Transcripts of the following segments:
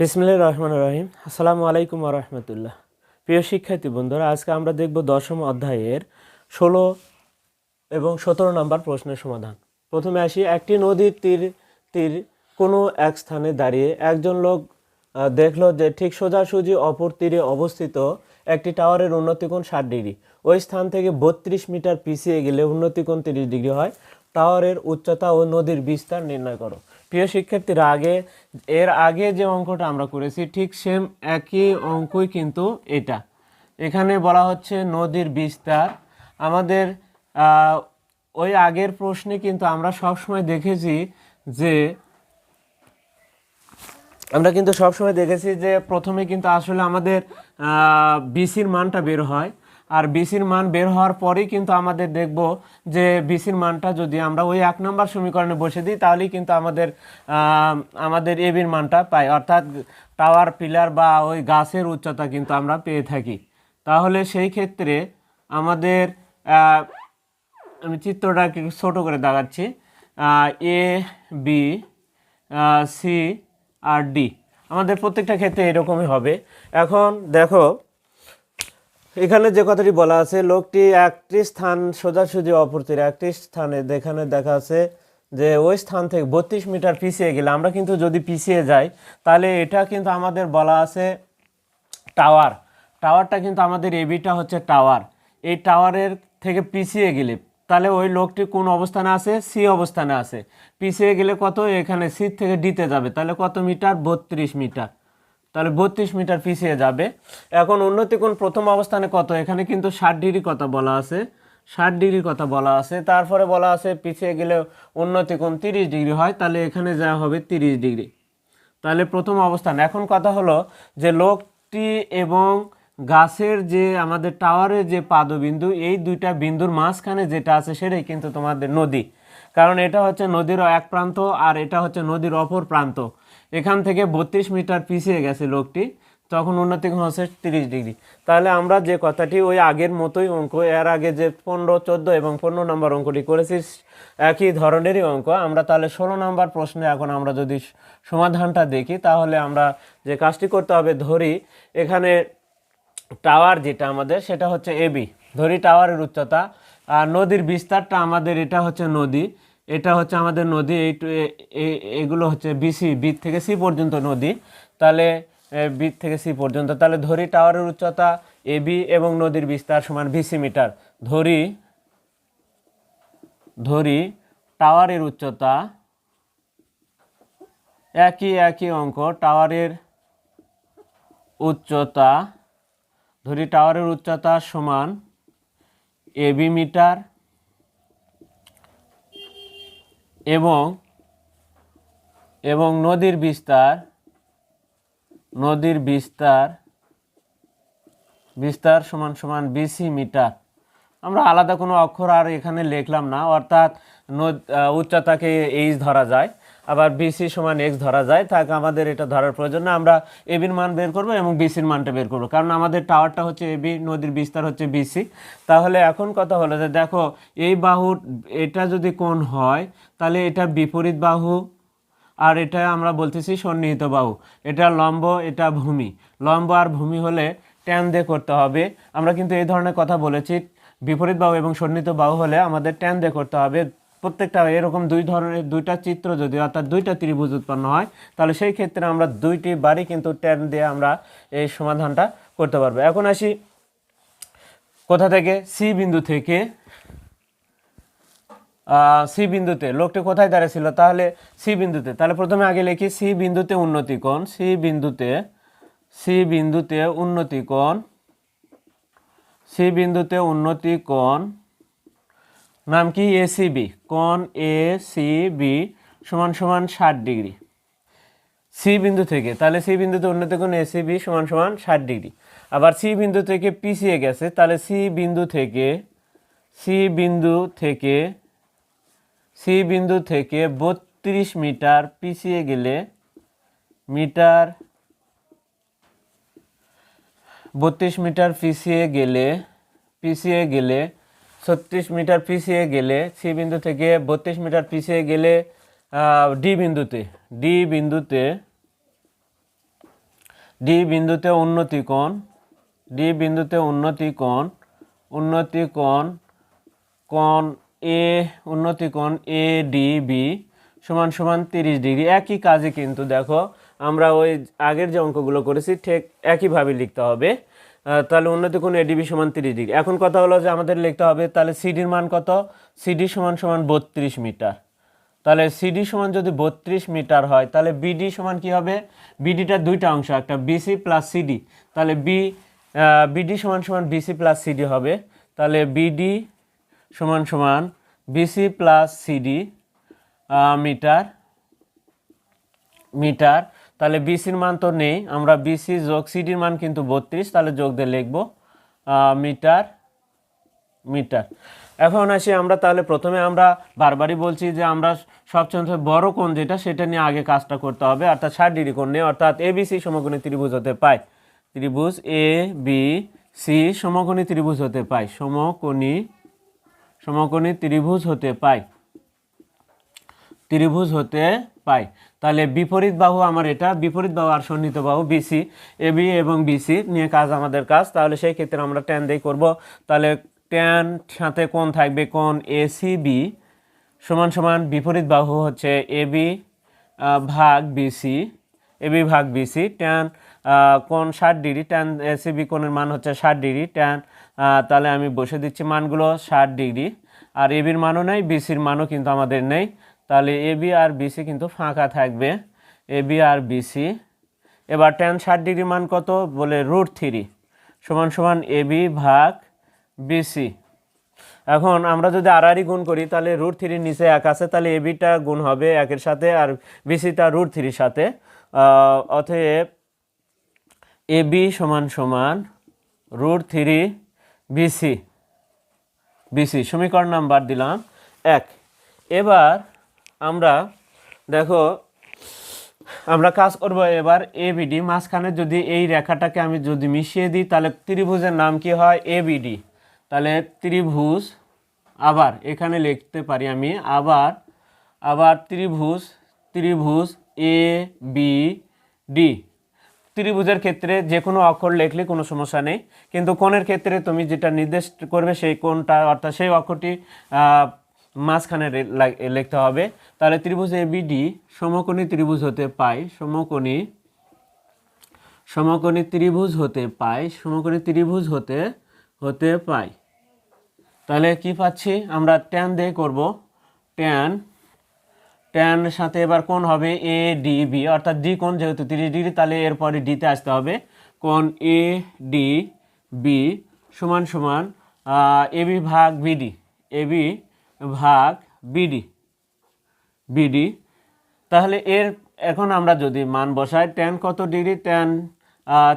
বিসমিল্লাহ রহমান রহিম। আসসালামু আলাইকুম রহমতুল্লাহ। প্রিয় শিক্ষার্থী বন্ধুরা, আজকে আমরা দেখব দশম অধ্যায়ের ষোলো এবং সতেরো নম্বর প্রশ্নের সমাধান। প্রথমে আসি, একটি নদীর তীর তীর কোনো এক স্থানে দাঁড়িয়ে একজন লোক দেখল যে ঠিক সোজাসুজি অপর তীরে অবস্থিত একটি টাওয়ারের উন্নতিকোণ ষাট ডিগ্রি। ওই স্থান থেকে বত্রিশ মিটার পিছিয়ে গেলে উন্নতিকোণ তিরিশ ডিগ্রি হয়। টাওয়ারের উচ্চতা ও নদীর বিস্তার নির্ণয় করো। প্রিয় শিক্ষার্থীরা, আগে, এর আগে যে অঙ্কটা আমরা করেছি, ঠিক সেম একই অঙ্কই কিন্তু এটা। এখানে বলা হচ্ছে নদীর বিস্তার। আমাদের ওই আগের প্রশ্নে কিন্তু আমরা সবসময় দেখেছি যে, আমরা কিন্তু সবসময় দেখেছি যে প্রথমে কিন্তু আসলে আমাদের বিসির মানটা বের হয়। আর বিসির মান বের হওয়ার পরেই কিন্তু আমাদের দেখব যে বিসির মানটা যদি আমরা ওই এক নম্বর সমীকরণে বসে দিই, তাহলেই কিন্তু আমাদের আমাদের এবির মানটা পাই। অর্থাৎ টাওয়ার পিলার বা ওই গাছের উচ্চতা কিন্তু আমরা পেয়ে থাকি। তাহলে সেই ক্ষেত্রে আমাদের আমি চিত্রটা একটু ছোট করে দেখাচ্ছি। এ বি সি আর ডি আমাদের প্রত্যেকটা ক্ষেত্রে এরকমই হবে। এখন দেখো এখানে যে কথাটি বলা আছে, লোকটি একটি স্থান সোজাসুজি অপর তীরে একটি স্থানে, যেখানে দেখা আছে যে ওই স্থান থেকে বত্রিশ মিটার পিছিয়ে গেলে, আমরা কিন্তু যদি পিছিয়ে যাই, তাহলে এটা কিন্তু আমাদের বলা আছে টাওয়ার। টাওয়ারটা কিন্তু আমাদের এবিটা হচ্ছে টাওয়ার। এই টাওয়ারের থেকে পিছিয়ে গেলে, তাহলে ওই লোকটি কোন অবস্থানে আছে? সি অবস্থানে আছে। পিছিয়ে গেলে কত? এখানে সি থেকে ডিতে যাবে। তাহলে কত মিটার? বত্রিশ মিটার। তাহলে বত্রিশ মিটার পিছিয়ে যাবে। এখন উন্নতি কোণ প্রথম অবস্থানে কত? এখানে কিন্তু ষাট ডিগ্রি কথা বলা আছে। ষাট ডিগ্রি কথা বলা আছে। তারপরে বলা আছে পিছিয়ে গেলে উন্নতি কোণ তিরিশ ডিগ্রি হয়, তাহলে এখানে যা হবে তিরিশ ডিগ্রি। তাহলে প্রথম অবস্থান। এখন কথা হলো যে লোকটি এবং গাছের যে আমাদের টাওয়ারের যে পাদবিন্দু, এই দুইটা বিন্দুর মাঝখানে যেটা আছে সেটাই কিন্তু তোমাদের নদী। কারণ এটা হচ্ছে নদীর এক প্রান্ত আর এটা হচ্ছে নদীর অপর প্রান্ত। এখান থেকে বত্রিশ মিটার পিছিয়ে গেছে লোকটি, তখন উন্নতি কোণ হচ্ছে তিরিশ ডিগ্রি। তাহলে আমরা যে কথাটি ওই আগের মতোই অঙ্ক, এর আগে যে পনেরো, চোদ্দ এবং পনেরো নম্বর অঙ্কটি করেছি, একই ধরনেরই অঙ্ক। আমরা তাহলে ষোলো নম্বর প্রশ্নে এখন আমরা যদি সমাধানটা দেখি, তাহলে আমরা যে কাজটি করতে হবে, ধরি এখানে টাওয়ার যেটা আমাদের, সেটা হচ্ছে এবি ধরি টাওয়ারের উচ্চতা, আর নদীর বিস্তারটা আমাদের এটা হচ্ছে নদী। এটা হচ্ছে আমাদের নদী, এই এগুলো হচ্ছে বিসি বি থেকে সি পর্যন্ত নদী। তাহলে বি থেকে সি পর্যন্ত, তাহলে ধরি টাওয়ারের উচ্চতা এ বি এবং নদীর বিস্তার সমান বিসি মিটার। ধরি ধরি টাওয়ারের উচ্চতা একই একই অঙ্ক, টাওয়ারের উচ্চতা, ধরি টাওয়ারের উচ্চতা সমান এবি মিটার এবং এবং নদীর বিস্তার নদীর বিস্তার বিস্তার সমান সমান বিসি মিটার। আমরা আলাদা কোনো অক্ষর আর এখানে লিখলাম না, অর্থাৎ নদ- উচ্চতাকে এইচ ধরা যায়। আবার বিসি সমান এক্স ধরা যায়। তাকে আমাদের এটা ধরার প্রয়োজন না। আমরা এবির মান বের করব এবং বিসির মানটা বের করব। কারণ আমাদের টাওয়ারটা হচ্ছে এবি নদীর বিস্তার হচ্ছে বিসি তাহলে এখন কথা হলো যে, দেখো, এই বাহুর এটা যদি কোণ হয়, তাহলে এটা বিপরীত বাহু আর এটা আমরা বলতেছি সন্নিহিত বাহু। এটা লম্ব, এটা ভূমি। লম্ব আর ভূমি হলে ট্যান দিয়ে করতে হবে। আমরা কিন্তু এই ধরনের কথা বলেছি। বিপরীত বাহু এবং সন্নিহিত বাহু হলে আমাদের ট্যান দিয়ে করতে হবে। প্রত্যেকটা এরকম দুই ধরনের দুইটা চিত্র যদি অর্থাৎ দুইটা ত্রিভুজ উৎপন্ন হয়, তাহলে সেই ক্ষেত্রে আমরা দুইটি বারই কিন্তু ট্যান দিয়ে আমরা এই সমাধানটা করতে পারব। এখন আসি কোথা থেকে? সি বিন্দু থেকে। সি বিন্দুতে। লোকটি কোথায় দাঁড়িয়েছিল তাহলে সি বিন্দুতে। তাহলে প্রথমে আগে লিখি সি বিন্দুতে উন্নতি কোণ সি বিন্দুতে সি বিন্দুতে উন্নতি কোণ সি বিন্দুতে উন্নতি কোণ নাম কি? এসিবি কোণ এ সি বি সমান সমান ষাট ডিগ্রি। সি বিন্দু থেকে। তাহলে সি বিন্দুতে উন্নতি কোণ এসিবি সমান সমান ষাট ডিগ্রি। আবার সি বিন্দু থেকে পিছিয়ে গেছে, তাহলে সি বিন্দু থেকে সি বিন্দু থেকে সি বিন্দু থেকে বত্রিশ মিটার পিছিয়ে গেলে মিটার, বত্রিশ মিটার পিছিয়ে গেলে পিছিয়ে গেলে ছত্রিশ মিটার পিছিয়ে গেলে সি বিন্দু থেকে বত্রিশ মিটার পিছিয়ে গেলে ডি বিন্দুতে ডি বিন্দুতে ডি বিন্দুতে উন্নতি কোণ, ডি বিন্দুতে উন্নতি কোণ উন্নতি কোণ কোণ এ, উন্নতি কোণ এ, ডি, বি সমান সমান তিরিশ ডিগ্রি। একই কাজে কিন্তু দেখো, আমরা ওই আগের যে অঙ্কগুলো করেছি, ঠিক একইভাবে লিখতে হবে। তাহলে উন্নতি কোণ এডিবি সমান তিরিশ ডিগ্রি এখন কথা হলো যে আমাদের লিখতে হবে, তাহলে সিডির মান কত? সিডি সমান সমান বত্রিশ মিটার। তাহলে সিডি সমান যদি বত্রিশ মিটার হয়, তাহলে বিডি সমান কি হবে? বিডিটা দুইটা অংশ, একটা বিসি প্লাস সিডি তাহলে বি বিডি সমান সমান বিসি প্লাস সিডি হবে। তাহলে বিডি সমান সমান BC plus CD metre metre. তাহলে বিসির মান তো নেই, আমরা বিসি যোগ সিডির মান কিন্তু বত্রিশ, তাহলে যোগ দিয়ে লিখব মিটার মিটার। এখন আসি আমরা তাহলে প্রথমে আমরা বারবারই বলছি যে আমরা সবচেয়ে বড় কোণ যেটা, সেটা নিয়ে আগে কাজটা করতে হবে, অর্থাৎ ষাট ডিগ্রি কোণ নিয়ে, অর্থাৎ এ বি সি সমকোণী ত্রিভুজ হতে পায়। ত্রিভুজ এ বি সি সমকোণী ত্রিভুজ হতে পায়, সমকোণী সমকোণী ত্রিভুজ হতে পায়। ত্রিভুজ হতে পাই তাহলে বিপরীত বাহু আমার এটা, বিপরীত বাহু আর সন্নিহিত বাহু বিসি এবি এবং বিসি নিয়ে কাজ আমাদের কাজ। তাহলে সেই ক্ষেত্রে আমরা ট্যান দিয়ে করব। তাহলে ট্যান সাথে কোন থাকবে কোন এসিবি সমান সমান বিপরীত বাহু হচ্ছে এবি ভাগ বিসি এবি ভাগ বিসি ট্যান কোন ষাট ডিগ্রি ট্যান এসিবি কোণের মান হচ্ছে ষাট ডিগ্রি। ট্যান তাহলে আমি বসে দিচ্ছি মানগুলো ষাট ডিগ্রি। আর এবির মানও নেই বিসির মানও কিন্তু আমাদের নেই। তাহলে এ বি আর বিসি কিন্তু ফাঁকা থাকবে। এ বি আর বিসি এবার ট্যান ষাট ডিগ্রি মান কত? বলে রুট থ্রি সমান সমান এ বি ভাগ বিসি এখন আমরা যদি আড়াআড়ি গুণ করি তাহলে রুট থ্রির নিচে এক আছে তাহলে এ বিটা গুণ হবে একের সাথে আর বিসিটা রুট থ্রির সাথে। আহ, এ বি সমান সমান রুট থ্রি বিসি বিসি সমীকরণ নাম্বার দিলাম এক। এবার আমরা, দেখো, আমরা কাজ করব এবার এ এবিডি মাঝখানে যদি এই রেখাটাকে আমি যদি মিশিয়ে দিই, তাহলে ত্রিভুজের নাম কি হয়? এ এবিডি তাহলে ত্রিভুজ, আবার এখানে লিখতে পারি আমি, আবার আবার ত্রিভুজ ত্রিভুজ এ বি ডি ত্রিভুজের ক্ষেত্রে যে কোনো অক্ষর লিখলে কোনো সমস্যা নেই। কিন্তু কোণের ক্ষেত্রে তুমি যেটা নির্দেশ করবে, সেই কোণটা, অর্থাৎ সেই অক্ষরটি মাঝখানে লিখতে হবে। তাহলে ত্রিভুজ এ বিডি সমকোণী ত্রিভুজ হতে পাই সমকোণী সমকোণী ত্রিভুজ হতে পাই সমকোণী ত্রিভুজ হতে হতে পাই তাহলে কি পাচ্ছি? আমরা ট্যান দিয়ে করব। ট্যান ট্যান সাথে এবার কোন হবে এ ডি বি অর্থাৎ ডি কোণ যেহেতু তিরিশ ডিগ্রি, তাহলে এরপরে ডিতে আসতে হবে। কোন এ ডি বি সমান সমান এবি ভাগ বিডি এবি ভাগ বিডি। বিডি। তাহলে এর এখন আমরা যদি মান বসাই ট্যান কত ডিগ্রি? ট্যান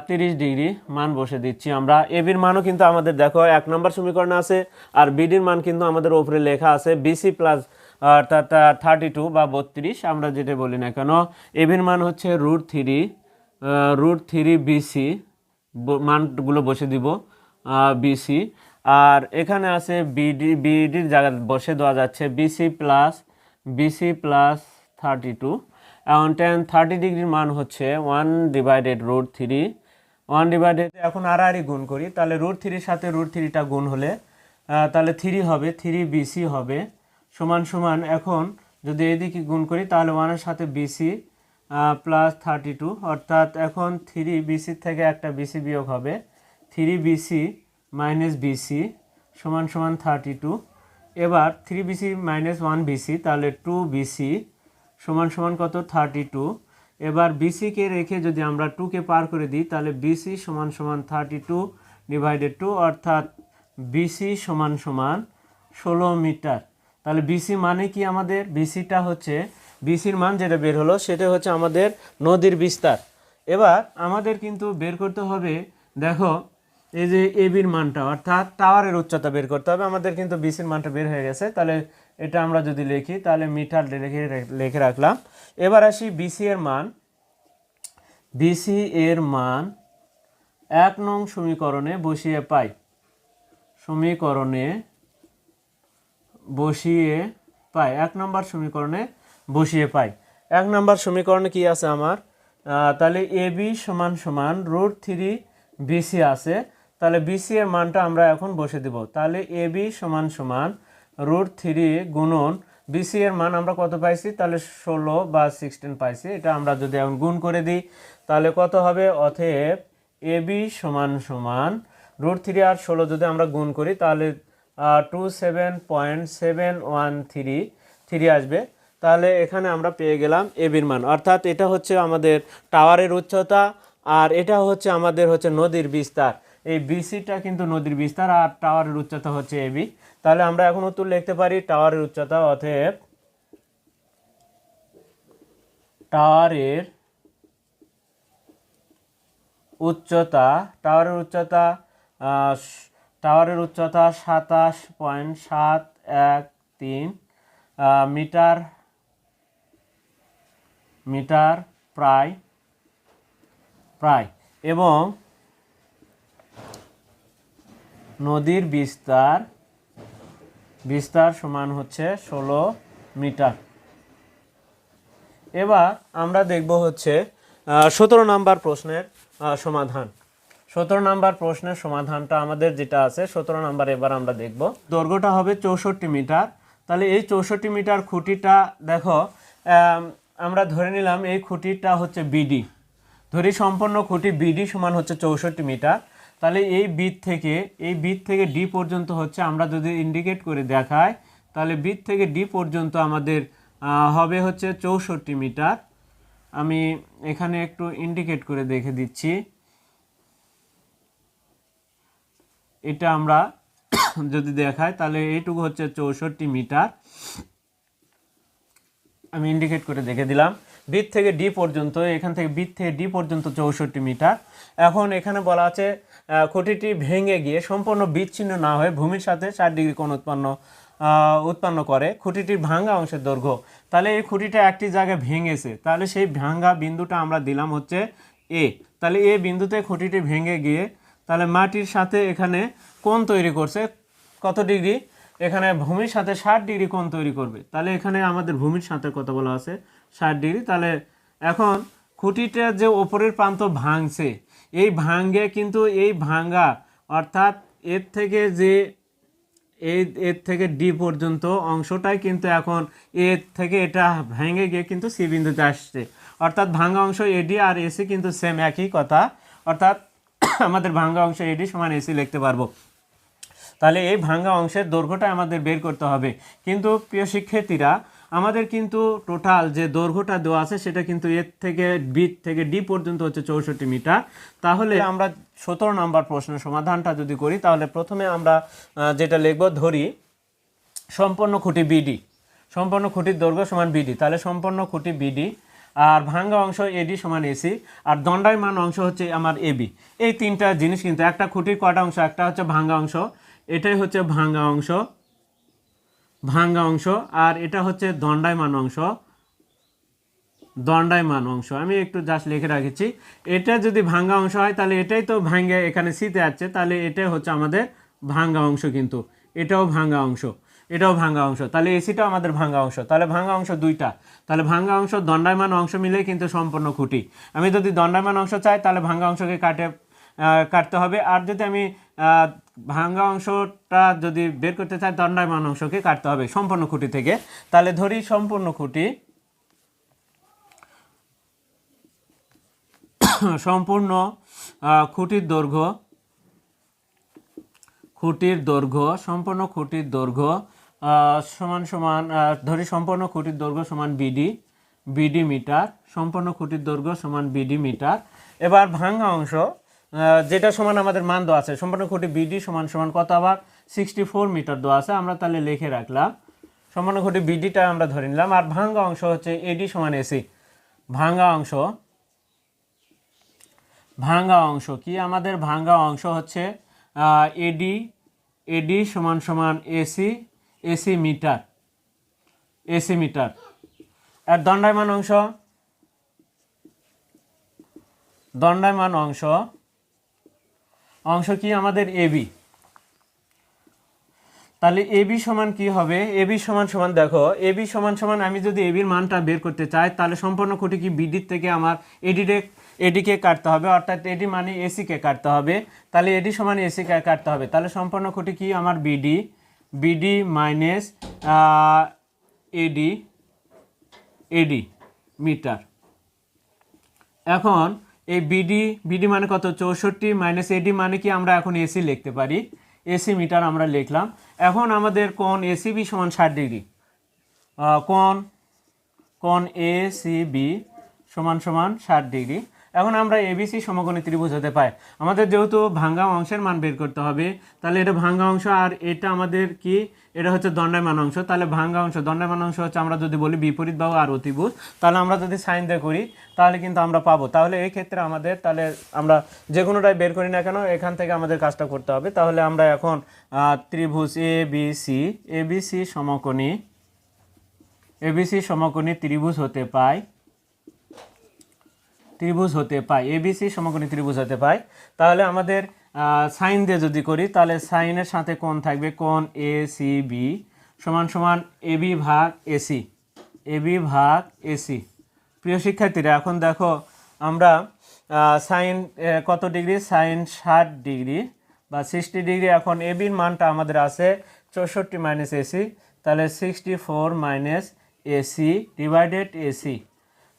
তিরিশ ডিগ্রি মান বসে দিচ্ছি আমরা। এবির মানও কিন্তু আমাদের দেখো, এক নম্বর সমীকরণে আছে, আর বিডির মান কিন্তু আমাদের ওপরে লেখা আছে বিসি প্লাস অর্থাৎ থার্টি টু বা বত্রিশ, আমরা যেটা বলি না কেন। এবির মান হচ্ছে root three root three BC মানগুলো বসে দিব বিসি আর এখানে আছে বিডি বিডির জায়গায় বসে দেওয়া যাচ্ছে BC plus BC plus thirty two এখন টেন থার্টি ডিগ্রির মান হচ্ছে one divided root three one divided এখন আড়াআড়ি গুণ করি, তাহলে রুট থ্রির সাথে রুট থ্রিটা গুণ হলে তাহলে থ্রি হবে থ্রি বিসি হবে। সমান সমান এখন যদি এদিকে গুণ করি, তাহলে ওয়ানের সাথে বিসি প্লাস থার্টি টু অর্থাৎ এখন থ্রি বিসির থেকে একটা বিসি বিয়োগ হবে। থ্রি বিসি মাইনাস বিসি সমান সমান থার্টি টু এবার three BC minus one BC তাহলে টু বিসি সমান সমান কত? থার্টি টু এবার বিসিকে রেখে যদি আমরা টুকে পার করে দিই, তাহলে বিসি সমান সমান থার্টি টু ডিভাইডেড টু অর্থাৎ বিসি সমান সমান ষোলো মিটার। তাহলে বিসি মানে কি আমাদের? বিসিটা হচ্ছে বিসির মান যেটা বের হলো, সেটা হচ্ছে আমাদের নদীর বিস্তার। এবার আমাদের কিন্তু বের করতে হবে, দেখো এই যে এবির মানটা, অর্থাৎ টাওয়ারের উচ্চতা বের করতে হবে, আমাদের কিন্তু বিসির মানটা বের হয়ে গেছে। তাহলে এটা আমরা যদি লিখি, তাহলে মিটার লিখে লিখে রাখলাম। এবার আসি বিসি এর মান। বিসি এর মান এক নং সমীকরণে বসিয়ে পাই। সমীকরণে বসিয়ে পাই, এক নম্বর সমীকরণে বসিয়ে পাই। এক নম্বর সমীকরণে কি আছে আমার? তাহলে এ বি সমান সমান রুট থ্রি বিসি আছে। তাহলে বিসি এর মানটা আমরা এখন বসে দিব। তাহলে এ বি সমান সমান রুট থ্রি গুণন বিসি এর মান আমরা কত পাইছি? তাহলে ষোলো বা সিক্সটিন পাইছি। এটা আমরা যদি এখন গুণ করে দিই, তাহলে কত হবে? অতএব এ বি সমান সমান রুট থ্রি আর ষোলো যদি আমরা গুণ করি, তাহলে two seven point seven one three three আসবে। তাহলে এখানে আমরা পেয়ে গেলাম এবির মান। অর্থাৎ এটা হচ্ছে আমাদের টাওয়ারের উচ্চতা, আর এটা হচ্ছে আমাদের হচ্ছে নদীর বিস্তার। এই বিসিটা কিন্তু নদীর বিস্তার আর টাওয়ারের উচ্চতা হচ্ছে এবি তাহলে আমরা এখন উত্তর লিখতে পারি টাওয়ারের উচ্চতা, অতএব টাওয়ারের উচ্চতা টাওয়ারের উচ্চতা টাওয়ারের উচ্চতা সাতাশ পয়েন্ট সাত এক তিন মিটার মিটার প্রায় প্রায় এবং নদীর বিস্তার বিস্তার সমান হচ্ছে ষোলো মিটার। এবার আমরা দেখব হচ্ছে সতেরো নাম্বার প্রশ্নের সমাধান। সতেরো নাম্বার প্রশ্নের সমাধানটা আমাদের যেটা আছে, সতেরো নাম্বার এবার আমরা দেখব। দৈর্ঘ্যটা হবে চৌষট্টি মিটার। তাহলে এই চৌষট্টি মিটার খুঁটিটা দেখো আমরা ধরে নিলাম এই খুঁটিটা হচ্ছে বিডি। ধরি সম্পূর্ণ খুঁটি বিডি সমান হচ্ছে চৌষট্টি মিটার। তাহলে এই বিট থেকে, এই বিট থেকে ডি পর্যন্ত হচ্ছে আমরা যদি ইন্ডিকেট করে দেখাই, তাহলে বিট থেকে ডি পর্যন্ত আমাদের হবে হচ্ছে চৌষট্টি মিটার। আমি এখানে একটু ইন্ডিকেট করে দেখে দিচ্ছি। এটা আমরা যদি দেখাই, তাহলে এইটুকু হচ্ছে চৌষট্টি মিটার। আমি ইন্ডিকেট করে দেখে দিলাম। বিট থেকে ডি পর্যন্ত, এখান থেকে বিট থেকে ডি পর্যন্ত চৌষট্টি মিটার। এখন এখানে বলা আছে খুঁটিটি ভেঙে গিয়ে সম্পূর্ণ বিচ্ছিন্ন না হয়ে ভূমির সাথে চার ডিগ্রি কোণ উৎপন্ন উৎপন্ন করে খুঁটিটির ভাঙ্গা অংশের দৈর্ঘ্য। তাহলে এই খুঁটিটা একটি জায়গায় ভেঙেছে। তাহলে সেই ভাঙ্গা বিন্দুটা আমরা দিলাম হচ্ছে এ তাহলে এ বিন্দুতে খুঁটিটি ভেঙে গিয়ে তাহলে মাটির সাথে এখানে কোণ তৈরি করছে কত ডিগ্রি? এখানে ভূমির সাথে ষাট ডিগ্রি কোণ তৈরি করবে। তাহলে এখানে আমাদের ভূমির সাথে কত বলা আছে? ষাট ডিগ্রি। তাহলে এখন খুঁটিটা যে ওপরের প্রান্ত ভাঙছে, এই ভাঙ্গে কিন্তু এই ভাঙ্গা, অর্থাৎ এর থেকে যে এর থেকে ডি পর্যন্ত অংশটাই কিন্তু এখন এর থেকে এটা ভেঙে গিয়ে কিন্তু সি বিন্দুতে আসছে। অর্থাৎ ভাঙ্গা অংশ এডি আর এসি কিন্তু সেম একই কথা। অর্থাৎ আমাদের ভাঙ্গা অংশ এডি সমান এসি লিখতে পারব। তাহলে এই ভাঙ্গা অংশের দৈর্ঘ্যটা আমাদের বের করতে হবে। কিন্তু প্রিয় শিক্ষার্থীরা আমাদের কিন্তু টোটাল যে দৈর্ঘ্যটা দেওয়া আছে, সেটা কিন্তু এর থেকে বি থেকে ডি পর্যন্ত হচ্ছে চৌষট্টি মিটার। তাহলে আমরা সতেরো নম্বর প্রশ্নের সমাধানটা যদি করি, তাহলে প্রথমে আমরা যেটা লিখব, ধরি সম্পূর্ণ খুঁটি বিডি সম্পূর্ণ খুঁটির দৈর্ঘ্য সমান বিডি তাহলে সম্পূর্ণ খুঁটি বিডি আর ভাঙ্গা অংশ এডি সমান এসি আর দণ্ডায়মান অংশ হচ্ছে আমার এবি এই তিনটা জিনিস কিন্তু একটা খুঁটির কটা অংশ, একটা হচ্ছে ভাঙ্গা অংশ, এটাই হচ্ছে ভাঙ্গা অংশ। ভাঙ্গা অংশ, আর এটা হচ্ছে দণ্ডায়মান অংশ। দণ্ডায়মান অংশ। আমি একটু জাস্ট লিখে রাখেছি। এটা যদি ভাঙ্গা অংশ হয়, তাহলে এটাই তো ভাঙ্গে এখানে সিতে আছে, তাহলে এটাই হচ্ছে আমাদের ভাঙ্গা অংশ কিন্তু। এটাও ভাঙ্গা অংশ। এটাও ভাঙ্গা অংশ। তাহলে এসিটাও আমাদের ভাঙ্গা অংশ। তাহলে ভাঙ্গা অংশ দুইটা। তাহলে ভাঙ্গা অংশ, দণ্ডায়মান অংশ মিলে কিন্তু সম্পূর্ণ খুঁটি। আমি যদি দণ্ডায়মান অংশ চাই, তাহলে ভাঙ্গা অংশকে কাটে কাটতে হবে। আর যদি আমি ভাঙ্গা অংশটা যদি বের করতে চাই দণ্ডায়মান অংশকে কাটতে হবে সম্পূর্ণ খুঁটি থেকে। তাহলে ধরি সম্পূর্ণ খুঁটি। সম্পূর্ণ খুঁটির দৈর্ঘ্য। খুঁটির দৈর্ঘ্য, সম্পূর্ণ খুঁটির দৈর্ঘ্য সমান সমান ধরি সম্পূর্ণ খুঁটির দৈর্ঘ্য সমান বিডি বিডি মিটার। সম্পূর্ণ খুঁটির দৈর্ঘ্য সমান বিডি মিটার। এবার ভাঙ্গা অংশ। যেটা সমান আমাদের মান দেওয়া আছে, সম্পূর্ণ খুঁটি বিডি সমান সমান কত আবার? সিক্সটি ফোর মিটার দেওয়া আছে, আমরা তাহলে লিখে রাখলাম। সম্পূর্ণ খুঁটি বিডিটা আমরা ধরে নিলাম, আর ভাঙ্গা অংশ হচ্ছে এডি সমান এসি। ভাঙ্গা অংশ ভাঙ্গা অংশ কি? আমাদের ভাঙ্গা অংশ হচ্ছে এডি এডি সমান সমান AC AC metre AC metre. আর দণ্ডায়মান অংশ দণ্ডায়মান অংশ অংশ কি আমাদের এবি তাহলে এবি সমান কি হবে? এবি সমান সমান দেখো এবি সমান সমান আমি যদি এবির মানটা বের করতে চাই, তাহলে সম্পূর্ণ খুঁটি কি বিডির থেকে আমার এডিতে এডিকে কাটতে হবে, অর্থাৎ এডি মানে এসিকে কাটতে হবে। তাহলে এডি সমান এসিকে কাটতে হবে। তাহলে সম্পূর্ণ খুঁটি কি আমার BD BD minus AD AD metre এখন এই বিডি বিডি মানে কত? চৌষট্টি মাইনাস এডি মানে কি? আমরা এখন এসি লিখতে পারি। এসি মিটার আমরা লিখলাম। এখন আমাদের কোন এসিবি সমান ষাট ডিগ্রি। কোন কোন এ সি বি সমান সমান ষাট ডিগ্রি। এখন আমরা এবিসি সমকোণী ত্রিভুজ হতে পাই। আমাদের যেহেতু ভাঙ্গা অংশের মান বের করতে হবে, তাহলে এটা ভাঙ্গা অংশ আর এটা আমাদের কি? এটা হচ্ছে দণ্ডায়মান অংশ। তাহলে ভাঙ্গা অংশ, দণ্ডায়মান অংশ হচ্ছে আমরা যদি বলি বিপরীত বাহু আর অতিভুজ। তাহলে আমরা যদি সাইন দিয়ে করি, তাহলে কিন্তু আমরা পাবো। তাহলে এই ক্ষেত্রে আমাদের, তাহলে আমরা যে কোনোটাই বের করি না কেন, এখান থেকে আমাদের কাজটা করতে হবে। তাহলে আমরা এখন ত্রিভুজ A B C A B C সমকোণী এবিসি সমকোণী ত্রিভুজ হতে পায়। ত্রিভুজ হতে পায়। এবিসি সমকোণী ত্রিভুজ হতে পায়। তাহলে আমাদের সাইন দিয়ে যদি করি, তাহলে সাইনের সাথে কোন থাকবে কোন এ সি বি সমান সমান এবি ভাগ এসি এবি ভাগ এসি প্রিয় শিক্ষার্থীরা, এখন দেখো আমরা সাইন কত ডিগ্রি? সাইন ষাট ডিগ্রি বা সিক্সটি ডিগ্রি। এখন এবির মানটা আমাদের আছে চৌষট্টি মাইনাস এসি তাহলে sixty four minus AC divided AC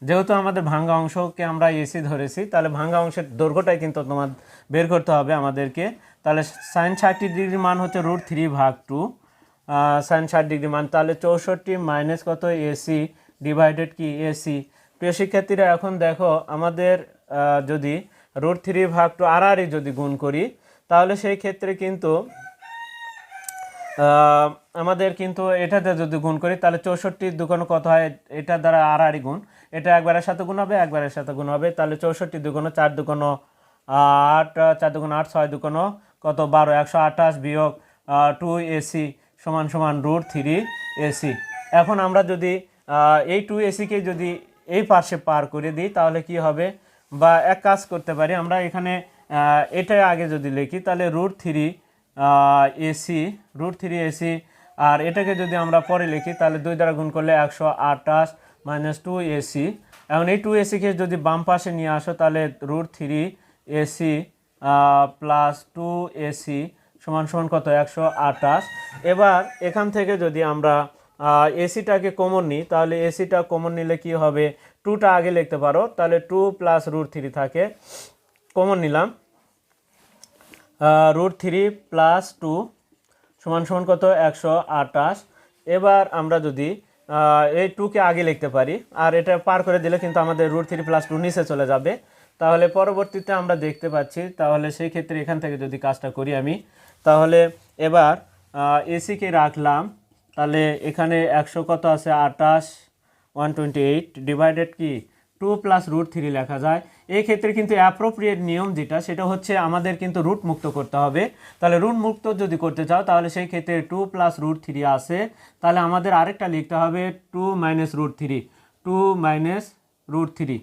যেহেতু আমাদের ভাঙ্গা অংশকে আমরা এসি ধরেছি, তাহলে ভাঙ্গা অংশের দৈর্ঘ্যটাই কিন্তু তোমার বের করতে হবে আমাদেরকে। তাহলে সাইন ষাটটি ডিগ্রি মান হচ্ছে রুট থ্রি ভাগ টু সাইন ষাট ডিগ্রি মান, তাহলে চৌষট্টি মাইনাস কত এসি ডিভাইডেড কি এসি প্রিয় শিক্ষার্থীরা এখন দেখো আমাদের যদি রুট থ্রি ভাগ টু আর যদি গুণ করি, তাহলে সেই ক্ষেত্রে কিন্তু আমাদের কিন্তু এটাতে যদি গুণ করি, তাহলে চৌষট্টির দুগুণ কত হয়? এটা দ্বারা আড়াআড়ি গুণ। এটা একবারের সাথে গুণ হবে একবারের সাথে গুণ হবে। তাহলে চৌষট্টি দুগুণ চার দুগুণ আট চার দুগুণ আট ছয় দুগুণ কত? বারো একশো আঠাশ বিয়োগ টু এসি সমান সমান রুট থ্রি এসি এখন আমরা যদি এই টু এসিকে যদি এই পাশে পার করে দিই তাহলে কি হবে? বা এক কাজ করতে পারি আমরা এখানে আহ, এটা আগে যদি লিখি তাহলে root three AC root three AC আর এটাকে যদি আমরা পরে লিখি তাহলে দুই দ্বারা গুণ করলে একশো আটাশ মাইনাস টু এসি এখন এই টু এসিকে যদি বাম পাশে নিয়ে আসো, তাহলে root three AC plus two AC সমান সমান কত? একশো আটাশ এবার এখান থেকে যদি আমরা এসিটাকে কমন নিই, তাহলে এসিটা কমন নিলে কি হবে? টুটা আগে লিখতে পারো, তাহলে টু প্লাস রুট থ্রি থাকে। কমন নিলাম। রুট থ্রি প্লাস টু সমান সমান কত? একশো আটাশ এবার আমরা যদি এই টুকে আগে লিখতে পারি। আর এটা পার করে দিলে কিন্তু আমাদের রুট থ্রি প্লাস টু নিচে চলে যাবে। তাহলে পরবর্তীতে আমরা দেখতে পাচ্ছি, তাহলে সেই ক্ষেত্রে এখান থেকে যদি কাজটা করি আমি, তাহলে এবার এসিকে রাখলাম। তাহলে এখানে একশো কত আছে? আটাশ ওয়ান টোয়েন্টি এইট ডিভাইডেড কি? টু প্লাস রুট থ্রি লেখা যায়। এই ক্ষেত্রে কিন্তু অ্যাপ্রোপ্রিয়েট নিয়ম যেটা, সেটা হচ্ছে আমাদের কিন্তু রুট মুক্ত করতে হবে। তাহলে রুট মুক্ত যদি করতে চাও, তাহলে সেই ক্ষেত্রে টু প্লাস রুট থ্রি আসে তাহলে আমাদের আরেকটা লিখতে হবে two minus root three two minus root three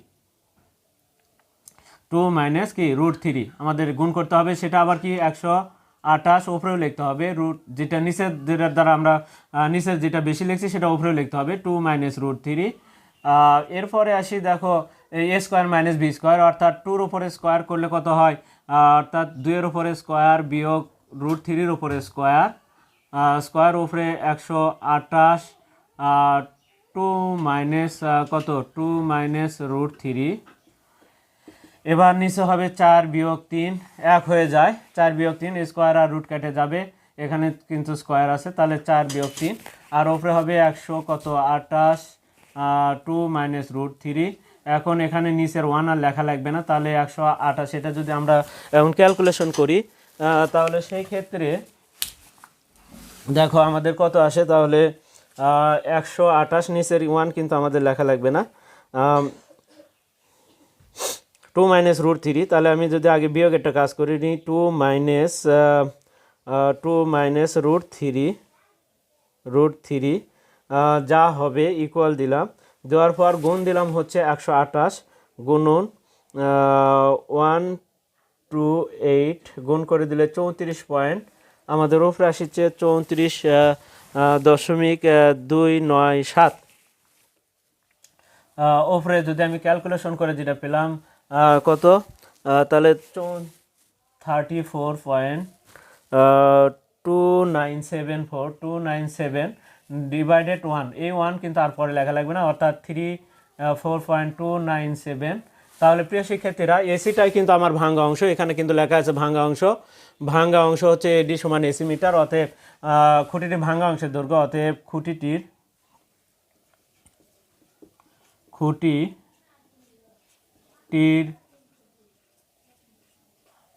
two minus কি? রুট থ্রি আমাদের গুণ করতে হবে, সেটা আবার কি? একশো আঠাশ। ওপরেও লিখতে হবে রুট যেটা নিচের যেটার দ্বারা আমরা নিচের যেটা বেশি লিখছি, সেটা ওপরেও লিখতে হবে টু মাইনাস রুট থ্রি এরপরে আসি দেখো A square minus B square অর্থাৎ টুর উপরে স্কোয়ার করলে কত হয়? অর্থাৎ দুইয়ের উপরে স্কোয়ার বিয়োগ রুট থ্রির উপরে স্কোয়ার স্কোয়ার উপরে একশো আঠাশ টু মাইনাস কত? টু মাইনাস রুট থ্রি এবার নিচে হবে চার বিয়োগ তিন, এক হয়ে যায়। চার বিয়োগ তিন স্কোয়ার আর রুট কেটে যাবে। এখানে কিন্তু স্কোয়ার আছে, তাহলে চার বিয়োগ তিন। আর ওপরে হবে একশো কত? আটাশ টু মাইনাস রুট থ্রি এখন এখানে নিচের ওয়ান আর লেখা লাগবে না, তাহলে একশো আঠাশ। এটা যদি আমরা এখন ক্যালকুলেশন করি তাহলে সেই ক্ষেত্রে দেখো আমাদের কত আসে, তাহলে একশো আঠাশ নিচের ওয়ান কিন্তু আমাদের লেখা লাগবে না। টু মাইনাস রুট থ্রি তাহলে আমি যদি আগে বিয়োগ একটা কাজ করি, নিই two minus two minus root three root three যা হবে ইকুয়াল দিলাম। দেওয়ার পর গুণ দিলাম হচ্ছে একশো আঠাশ, গুণন ওয়ান টু এইট গুণ করে দিলে চৌত্রিশ পয়েন্ট আমাদের উপরে আসছে চৌত্রিশ দশমিক দুই, নয়, সাত। ওপরে যদি আমি ক্যালকুলেশন করে যেটা পেলাম কত? তাহলে thirty four point two nine seven four two nine seven divided one এই ওয়ান কিন্তু আর পরে লেখা লাগবে না, অর্থাৎ three four point two nine seven তাহলে প্রিয় শিক্ষার্থীরা এসিটাই কিন্তু আমার ভাঙ্গা অংশ। এখানে কিন্তু লেখা আছে ভাঙ্গা অংশ। ভাঙ্গা অংশ হচ্ছে এডি সমান এসি মিটার, অতএব খুঁটিটি ভাঙ্গা অংশের দৈর্ঘ্য, অতএব খুঁটিটির খুঁটি টির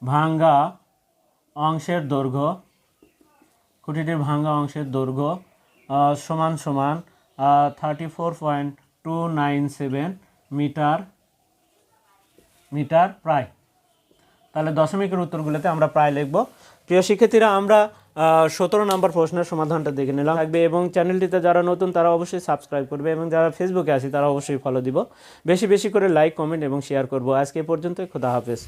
ভাঙ্গা অংশের দৈর্ঘ্য, খুঁটিটির ভাঙ্গা অংশের দৈর্ঘ্য সমান সমান thirty four point two nine seven metre metre প্রায়। তাহলে দশমিকের উত্তরগুলোতে আমরা প্রায় লিখব। প্রিয় শিক্ষার্থীরা, আমরা সতেরো নম্বর প্রশ্নের সমাধানটা দেখে নিলাম। থাকবে এবং চ্যানেলটিতে যারা নতুন, তারা অবশ্যই সাবস্ক্রাইব করবে এবং যারা ফেসবুকে আছি, তারা অবশ্যই ফলো দিব। বেশি বেশি করে লাইক কমেন্ট এবং শেয়ার করব। আজকে পর্যন্ত খোদা হাফেজ।